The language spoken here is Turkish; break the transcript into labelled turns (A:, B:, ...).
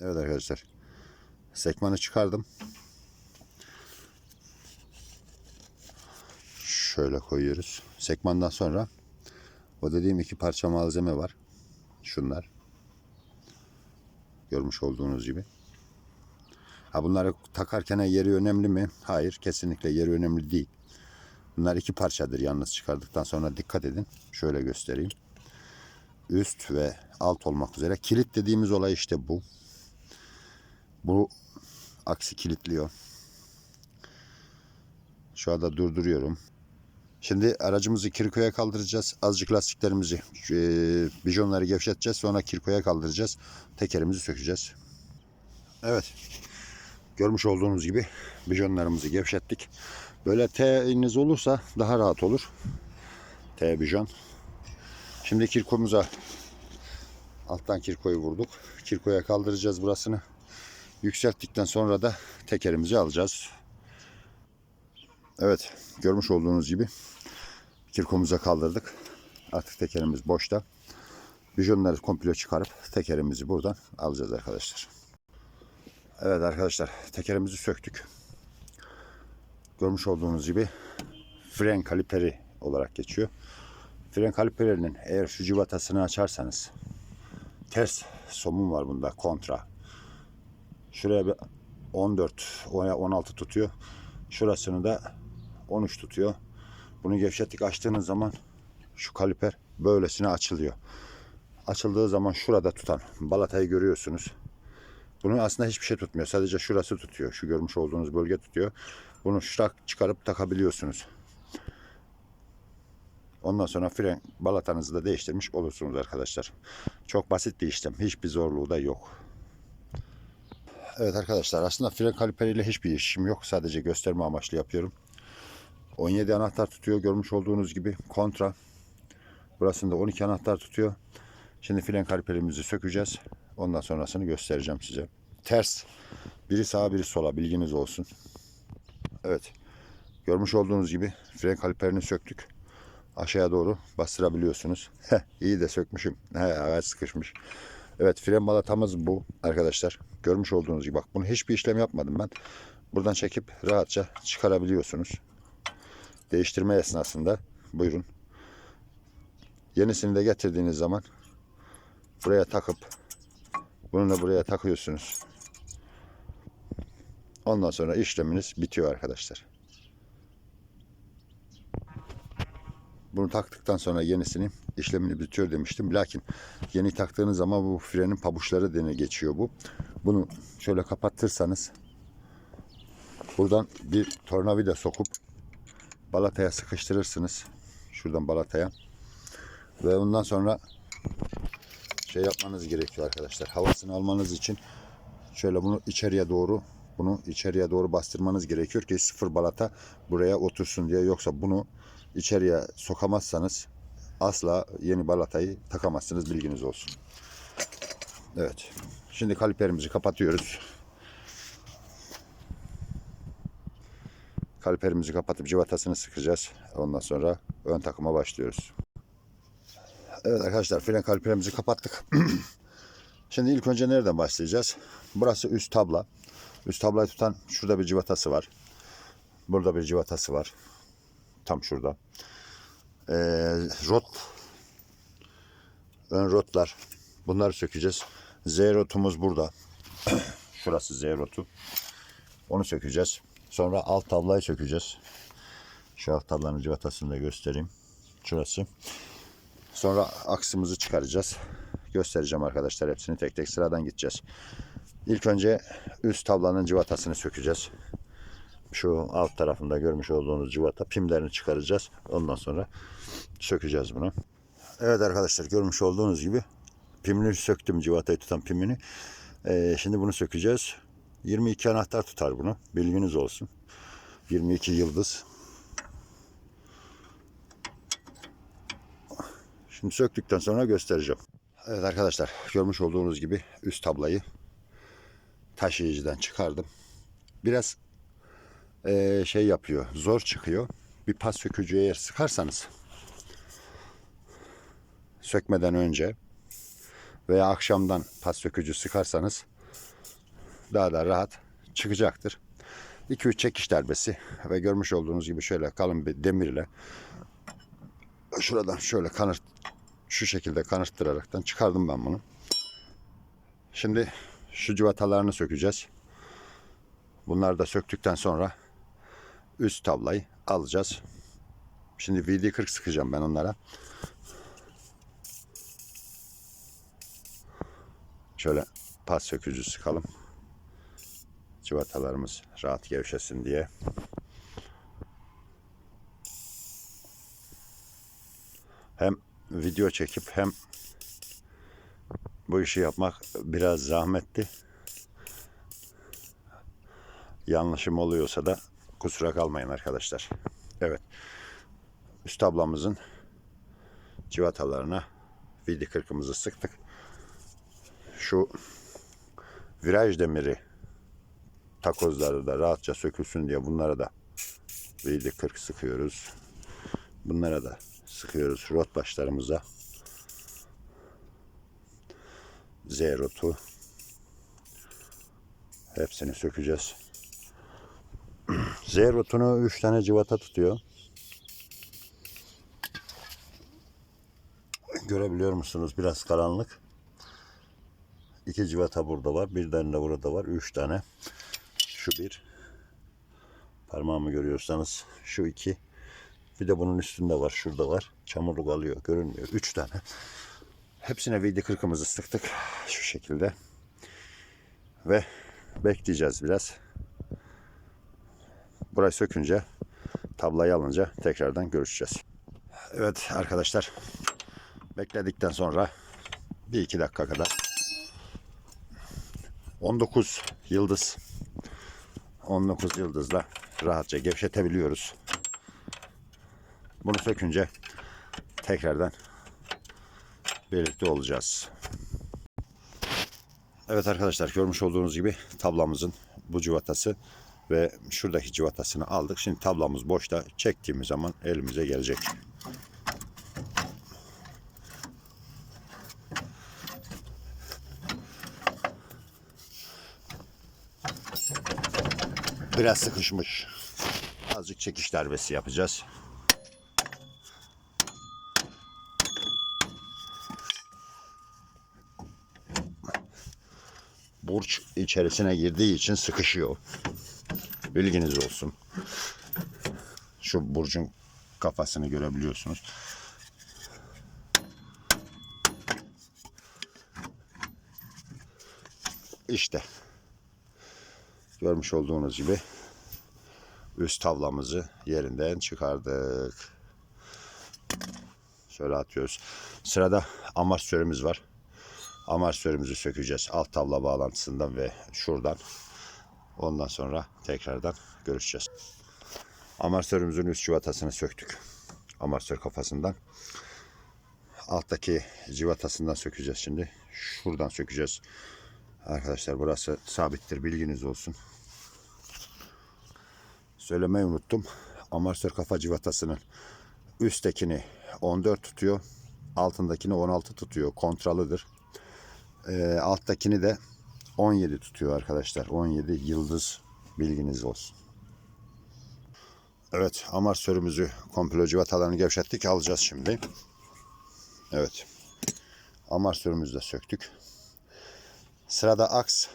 A: Evet arkadaşlar. Sekmanı çıkardım. Şöyle koyuyoruz. Sekmandan sonra o dediğim iki parça malzeme var. Şunlar. Görmüş olduğunuz gibi. Ha bunları takarken yeri önemli mi? Hayır, kesinlikle yeri önemli değil. Bunlar iki parçadır yalnız çıkardıktan sonra dikkat edin. Şöyle göstereyim. Üst ve alt olmak üzere. Kilit dediğimiz olay işte bu. Bu aksi kilitliyor. Şu anda durduruyorum. Şimdi aracımızı kirkoya kaldıracağız. Azıcık lastiklerimizi, e, bijonları gevşeteceğiz. Sonra kirkoya kaldıracağız. Tekerimizi sökeceğiz. Evet. Görmüş olduğunuz gibi bijonlarımızı gevşettik. Böyle T'iniz olursa daha rahat olur. T bijon. Şimdi kirkomuza alttan kirkoyu vurduk. Kirkoya kaldıracağız burasını. Yükselttikten sonra da tekerimizi alacağız. Evet, görmüş olduğunuz gibi kirkomuza kaldırdık. Artık tekerimiz boşta. Bijonları komple çıkarıp tekerimizi buradan alacağız arkadaşlar. Evet arkadaşlar, tekerimizi söktük. Görmüş olduğunuz gibi fren kaliperi olarak geçiyor. Fren kaliperinin eğer şu civatasını açarsanız ters somun var bunda kontra. Şuraya bir 14 veya 16 tutuyor. Şurasını da 13 tutuyor. Bunu gevşettik açtığınız zaman şu kaliper böylesine açılıyor. Açıldığı zaman şurada tutan balatayı görüyorsunuz. Bunun aslında hiçbir şey tutmuyor. Sadece şurası tutuyor. Şu görmüş olduğunuz bölge tutuyor. Bunu şırak çıkarıp takabiliyorsunuz. Ondan sonra fren balatanızı da değiştirmiş olursunuz arkadaşlar. Çok basit bir işlem. Hiçbir zorluğu da yok. Evet arkadaşlar aslında fren kaliperiyle hiçbir işim yok. Sadece gösterme amaçlı yapıyorum. 17 anahtar tutuyor görmüş olduğunuz gibi kontra. Burasında 12 anahtar tutuyor. Şimdi fren kaliperimizi sökeceğiz. Ondan sonrasını göstereceğim size. Ters. Biri sağa biri sola bilginiz olsun. Evet. Görmüş olduğunuz gibi fren kaliperini söktük. Aşağıya doğru bastırabiliyorsunuz. Heh, iyi de sökmüşüm. He, ağaç sıkışmış. Evet fren balatamız bu arkadaşlar. Görmüş olduğunuz gibi bak bunu hiçbir işlem yapmadım ben. Buradan çekip rahatça çıkarabiliyorsunuz. Değiştirme esnasında buyurun. Yenisini de getirdiğiniz zaman buraya takıp bunu da buraya takıyorsunuz. Ondan sonra işleminiz bitiyor arkadaşlar. Bunu taktıktan sonra yenisini işlemini bitiyor demiştim. Lakin yeni taktığınız zaman bu frenin pabuçları dene geçiyor bu. Bunu şöyle kapattırsanız buradan bir tornavida sokup balataya sıkıştırırsınız. Şuradan balataya. Ve ondan sonra şey yapmanız gerekiyor arkadaşlar. Havasını almanız için şöyle bunu içeriye doğru bunu içeriye doğru bastırmanız gerekiyor ki sıfır balata buraya otursun diye. Yoksa bunu içeriye sokamazsanız asla yeni balatayı takamazsınız bilginiz olsun. Evet. Şimdi kaliperimizi kapatıyoruz. Kaliperimizi kapatıp civatasını sıkacağız. Ondan sonra ön takıma başlıyoruz. Evet arkadaşlar fren kaliperimizi kapattık. Şimdi ilk önce nereden başlayacağız? Burası üst tabla. Üst tablayı tutan şurada bir civatası var. Burada bir civatası var. Tam şurada. Ee, rot ön rotlar. Bunları sökeceğiz. Z rotumuz burada. Şurası Z rotu. Onu sökeceğiz. Sonra alt tablayı sökeceğiz. Şu alt tablanın civatasını da göstereyim. Şurası. Sonra aksımızı çıkaracağız. Göstereceğim arkadaşlar hepsini tek tek sıradan gideceğiz. İlk önce üst tablanın civatasını sökeceğiz. Şu alt tarafında görmüş olduğunuz civata pimlerini çıkaracağız. Ondan sonra sökeceğiz bunu. Evet arkadaşlar görmüş olduğunuz gibi pimini söktüm civatayı tutan pimini. Ee, şimdi bunu sökeceğiz. 22 anahtar tutar bunu. Bilginiz olsun. 22 yıldız. Şimdi söktükten sonra göstereceğim. Evet arkadaşlar görmüş olduğunuz gibi üst tablayı taşıyıcıdan çıkardım. Biraz eee, şey yapıyor zor çıkıyor. Bir pas sökücü eğer sıkarsanız sökmeden önce veya akşamdan pas sökücü sıkarsanız daha da rahat çıkacaktır. 2-3 çekiş darbesi ve görmüş olduğunuz gibi şöyle kalın bir demirle şuradan şöyle kanırt şu şekilde kanırttıraraktan çıkardım ben bunu. Şimdi şu civatalarını sökeceğiz. Bunları da söktükten sonra üst tablayı alacağız. Şimdi VD40 sıkacağım ben onlara. Şöyle pas sökücü sıkalım. Civatalarımız rahat gevşesin diye. Hem video çekip hem bu işi yapmak biraz zahmetli. Yanlışım oluyorsa da kusura kalmayın arkadaşlar. Evet. Üst tablamızın civatalarına vidi kırkımızı sıktık. Şu viraj demiri takozları da rahatça sökülsün diye bunlara da vidi kırk sıkıyoruz. Bunlara da sıkıyoruz rot başlarımıza. Z rotu. Hepsini sökeceğiz. Z rotunu 3 tane civata tutuyor. Görebiliyor musunuz? Biraz karanlık. İki civata burada var. Bir tane de burada var. Üç tane. Şu bir. Parmağımı görüyorsanız şu iki. Bir de bunun üstünde var. Şurada var. Çamurluk alıyor. Görünmüyor. Üç tane. Hepsine vidi kırkımızı sıktık. Şu şekilde. Ve bekleyeceğiz biraz. Burayı sökünce tablayı alınca tekrardan görüşeceğiz. Evet arkadaşlar. Bekledikten sonra bir iki dakika kadar 19 yıldız 19 yıldızla rahatça gevşetebiliyoruz. Bunu sökünce tekrardan birlikte olacağız. Evet arkadaşlar görmüş olduğunuz gibi tablamızın bu civatası ve şuradaki civatasını aldık. Şimdi tablamız boşta çektiğimiz zaman elimize gelecek. Biraz sıkışmış. Azıcık çekiş darbesi yapacağız. Burç içerisine girdiği için sıkışıyor. Bilginiz olsun. Şu burcun kafasını görebiliyorsunuz. İşte görmüş olduğunuz gibi üst tavlamızı yerinden çıkardık. Şöyle atıyoruz. Sırada amasörümüz var. Amasörümüzü sökeceğiz. Alt tavla bağlantısından ve şuradan. Ondan sonra tekrardan görüşeceğiz. Amasörümüzün üst civatasını söktük. Amasör kafasından. Alttaki civatasından sökeceğiz şimdi. Şuradan sökeceğiz. Arkadaşlar burası sabittir bilginiz olsun. Söylemeyi unuttum. Amatör kafa civatasının üsttekini 14 tutuyor. Altındakini 16 tutuyor. Kontralıdır. Ee, alttakini de 17 tutuyor arkadaşlar. 17 yıldız bilginiz olsun. Evet amatörümüzü komplo civatalarını gevşettik. Alacağız şimdi. Evet. Amatörümüzü de söktük. Sırada aks